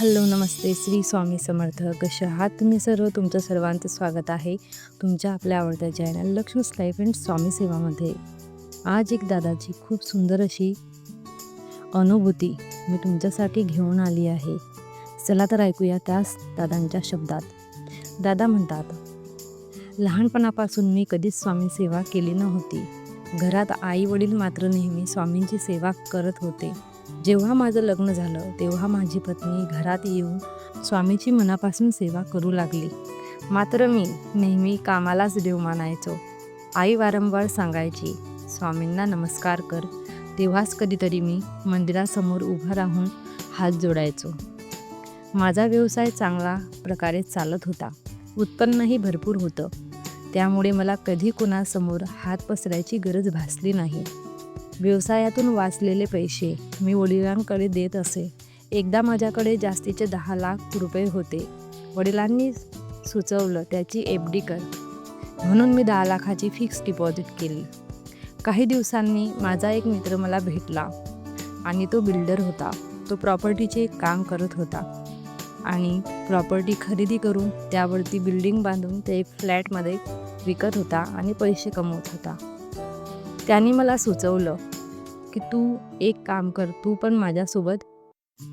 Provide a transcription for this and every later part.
Hello नमस्ते. श्री स्वामी समर्थ. कसे आहात तुम्ही सर्व? तुमचं सर्वांचं स्वागत आहे तुमच्या आपल्या आवडत्या channel Laxmi's life and Swami सेवामध्ये. आज एक दादाची खूप सुंदर अशी अनुभूती मी तुमच्यासाठी घेऊन आली आहे. चला तर ऐकूया त्याच दादांच्या शब्दात. दादा म्हणतात लहानपणापासून मी कधीच स्वामी सेवा केली नव्हती. घरात आई वडील मात्र नेहमी स्वामींची सेवा करत होते. जेव्हा माझं लग्न झालं तेव्हा माझी पत्नी घरात येऊन स्वामीची मनापासून सेवा करू लागली. मात्र मी नेहमी कामालाच देव मानायचो. आई वारंवार सांगायची स्वामींना नमस्कार कर. तेव्हाच कधीतरी मी मंदिरासमोर उभा राहून हात जोडायचो. माझा व्यवसाय चांगला प्रकारे चालत होता. उत्पन्नही भरपूर होतं. त्यामुळे मला कधी कोणासमोर हात पसरायची गरज भासली नाही. व्यवसायातून वाचलेले पैसे मी वडिलांकडे देत असे. एकदा माझ्याकडे जास्तीचे दहा लाख रुपये होते. वडिलांनी सुचवलं त्याची एफ डी कर. म्हणून मी दहा लाखाची फिक्स डिपॉझिट केली. काही दिवसांनी माझा एक मित्र मला भेटला आणि तो बिल्डर होता. तो प्रॉपर्टीचे काम करत होता आणि प्रॉपर्टी खरेदी करून त्यावरती बिल्डिंग बांधून ते फ्लॅटमध्ये विकत होता आणि पैसे कमवत होता. त्यांनी मला सुचवलं की तू एक काम कर तू पण माझ्यासोबत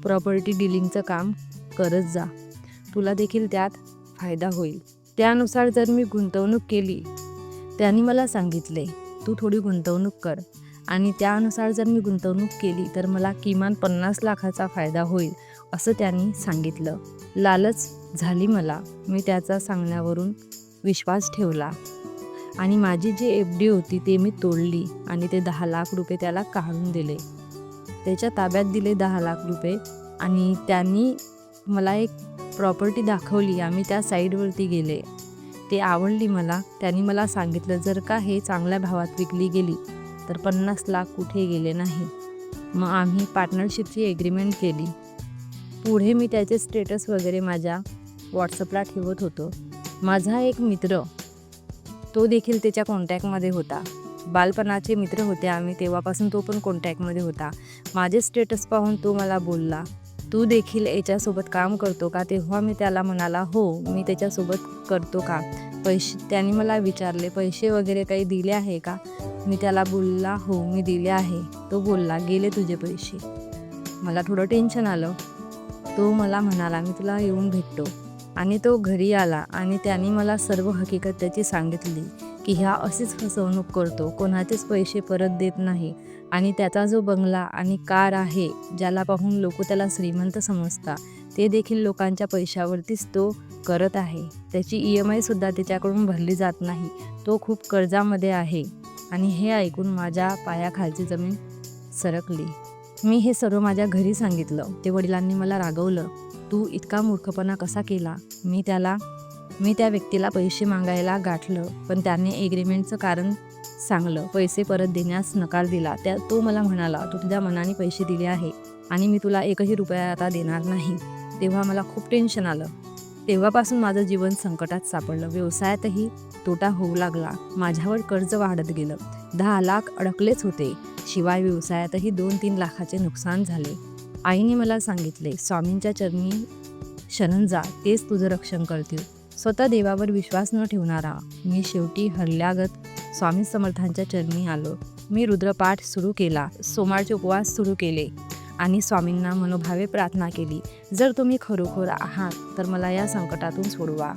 प्रॉपर्टी डिलिंगचं काम करत जा. तुला देखील त्यात फायदा होईल. त्यानुसार जर मी गुंतवणूक केली त्यांनी मला सांगितले तू थोडी गुंतवणूक कर. आणि त्यानुसार जर मी गुंतवणूक केली तर मला किमान पन्नास लाखाचा फायदा होईल असं त्यांनी सांगितलं. लालच झाली मला. मी त्याचा सांगण्यावरून विश्वास ठेवला. आणि माझी जी एफ डी होती ते मी तोडली आणि ते दहा लाख रुपये त्याला काढून दिले. त्याच्या ताब्यात दिले दहा लाख रुपये आणि त्यांनी मला एक प्रॉपर्टी दाखवली. आम्ही त्या साईडवरती गेले. ते आवडली मला. त्यांनी मला सांगितलं जर का हे चांगल्या भावात विकली गेली तर पन्नास लाख कुठे गेले नाही. मग आम्ही पार्टनरशिपची एग्रीमेंट केली. पुढे मी त्याचे स्टेटस वगैरे माझ्या व्हॉट्सअपला ठेवत होतो. माझा एक मित्र तो देखील त्याच्या कॉन्टॅक्टमध्ये होता. बालपणाचे मित्र होते आम्ही तेव्हापासून तो पण कॉन्टॅक्टमध्ये होता. माझे स्टेटस पाहून तो मला बोलला तू देखील याच्यासोबत काम करतो का? तेव्हा मी त्याला म्हणाला हो मी त्याच्यासोबत करतो का? पैसे त्याने मला विचारले पैसे वगैरे काही दिले आहे का? मी त्याला बोलला हो मी दिले आहे. तो बोलला गेले तुझे पैसे. मला थोडं टेन्शन आलं. तो मला म्हणाला मी तुला येऊन भेटतो. आणि तो घरी आला आणि त्यांनी मला सर्व हकीकत त्याची सांगितली की ह्या अशीच फसवणूक करतो कोणाचेच पैसे परत देत नाही आणि त्याचा जो बंगला आणि कार आहे ज्याला पाहून लोक त्याला श्रीमंत समजता ते देखील लोकांच्या पैशावरतीच तो करत आहे. त्याची ई एम आयसुद्धा त्याच्याकडून भरली जात नाही. तो खूप कर्जामध्ये आहे. आणि हे ऐकून माझ्या पायाखालची जमीन सरकली. मी हे सर्व माझ्या घरी सांगितलं. ते वडिलांनी मला रागवलं. तू इतका मूर्खपणा कसा केला? मी त्याला मी त्या व्यक्तीला पैसे मागायला गाठलं पण त्याने एग्रीमेंटचं कारण सांगलं. पैसे परत देण्यास नकार दिला. त्या तो मला म्हणाला तू तुझ्या मनाने पैसे दिले आहे आणि मी तुला एकही रुपया आता देणार नाही. तेव्हा मला खूप टेन्शन आलं. तेव्हापासून माझं जीवन संकटात सापडलं. व्यवसायातही तोटा होऊ लागला. माझ्यावर कर्ज वाढत गेलं. दहा लाख अडकलेच होते. शिवाय व्यवसायातही दोन तीन लाखाचे नुकसान झाले. आईने मला सांगितले स्वामींच्या चरणी शरण जा तेच तुझं रक्षण करतील. स्वतः देवावर विश्वास न ठेवणारा मी शेवटी हरल्यागत स्वामी समर्थांच्या चरणी आलो. मी रुद्रपाठ सुरू केला सोमारचे उपवास सुरू केले आणि स्वामींना मनोभावे प्रार्थना केली. जर तुम्ही खरोखर आहात तर मला या संकटातून सोडवा.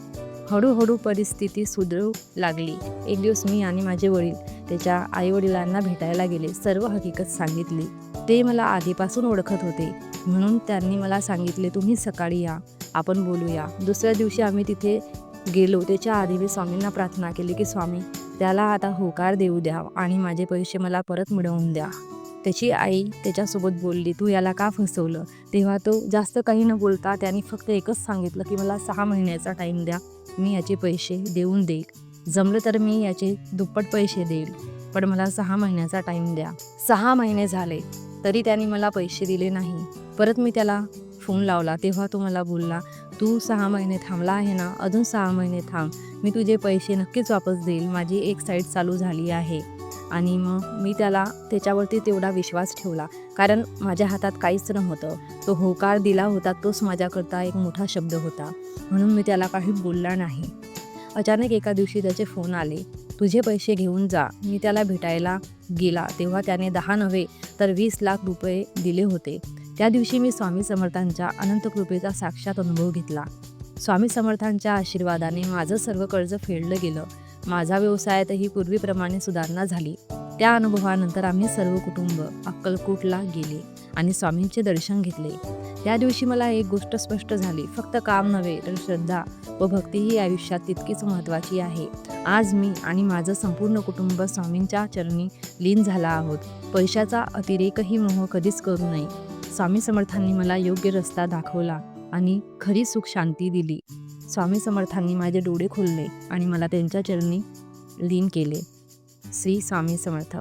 हळूहळू परिस्थिती सुधरू लागली. एक दिवस मी आणि माझे वडील त्याच्या आईवडिलांना भेटायला गेले. सर्व हकीकत सांगितली. ते मला आधीपासून ओळखत होते. म्हणून त्यांनी मला सांगितले तुम्ही सकाळी या आपण बोलूया. दुसऱ्या दिवशी आम्ही तिथे गेलो. त्याच्या आधी मी स्वामींना प्रार्थना केली की स्वामी त्याला आता होकार देऊ द्या आणि माझे पैसे मला परत मिळवून द्या. त्याची आई त्याच्यासोबत बोलली तू याला का फसवलं? तेव्हा तो जास्त काही न बोलता त्यांनी फक्त एकच सांगितलं की मला सहा महिन्याचा टाईम द्या मी याचे पैसे देऊन देईल. जमलं तर मी याचे दुप्पट पैसे देईल पण मला सहा महिन्याचा टाईम द्या. सहा महिने झाले. तरी त्याने मला पैसे दिले नाही. परत मी त्याला फोन लावला. तेव्हा तो मला बोलला तू सहा महिने थांबला आहे ना? अजून सहा महिने थांब. मी तुझे पैसे नक्कीच वापस देईल. माझी एक साईड चालू झाली आहे. आणि मग मी त्याला त्याच्यावरती तेवढा विश्वास ठेवला. कारण माझ्या हातात काहीच नव्हतं. तो होकार दिला होता. तोच माझ्याकरता एक मोठा शब्द होता. म्हणून मी त्याला काही बोलला नाही. अचानक एका दिवशी त्याचे फोन आले. तुझे पैसे घेऊन जा. मी त्याला भेटायला गेला. तेव्हा त्याने दहा नव्हे तर वीस लाख रुपये दिले होते. त्या दिवशी मी स्वामी समर्थांच्या अनंत कृपेचा साक्षात अनुभव घेतला. स्वामी समर्थांच्या आशीर्वादाने माझं सर्व कर्ज फेडलं गेलं. माझा व्यवसायातही पूर्वीप्रमाणे सुधारणा झाली. त्या अनुभवानंतर आम्ही सर्व कुटुंब अक्कलकोटला गेले. आणि स्वामींचे दर्शन घेतले. त्या दिवशी मला एक गोष्ट स्पष्ट झाली. फक्त काम नव्हे तर श्रद्धा व भक्ती ही आयुष्यात तितकीच महत्त्वाची आहे. आज मी आणि माझं संपूर्ण कुटुंब स्वामींच्या चरणी लीन झाला आहोत. पैशाचा अतिरेकही मोह कधीच करू नये. स्वामी समर्थांनी मला योग्य रस्ता दाखवला आणि खरी सुख शांती दिली. स्वामी समर्थांनी माझे डोळे खोलले आणि मला त्यांच्या चरणी लीन केले. श्री स्वामी समर्थ.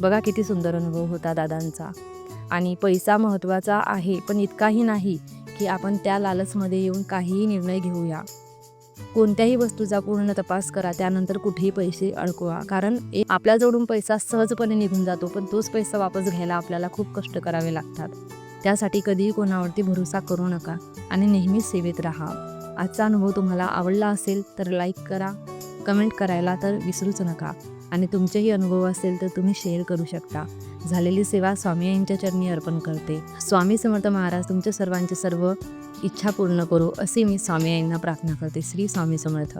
बघा किती सुंदर अनुभव होता दादांचा. आणि पैसा महत्त्वाचा आहे पण इतकाही नाही की आपण त्या लालचमध्ये येऊन काहीही निर्णय घेऊया. कोणत्याही वस्तूचा पूर्ण तपास करा त्यानंतर कुठेही पैसे अडकवा. कारण ए- आपल्याजवळून पैसा सहजपणे निघून जातो पण तोच पैसा वापस घ्यायला आपल्याला खूप कष्ट करावे लागतात. त्यासाठी कधीही कोणावरती भरोसा करू नका आणि नेहमीच सेवेत राहा. आजचा अनुभव तुम्हाला आवडला असेल तर लाईक करा कमेंट करायला तर विसरूच नका. आणि तुमचेही अनुभव असेल तर तुम्ही शेअर करू शकता. झालेली सेवा स्वामी यांच्या चरणी अर्पण करते. स्वामी समर्थ महाराज तुमच्या सर्वांचे सर्व इच्छा पूर्ण करू असे मी स्वामी यांना प्रार्थना करते. श्री स्वामी समर्थ.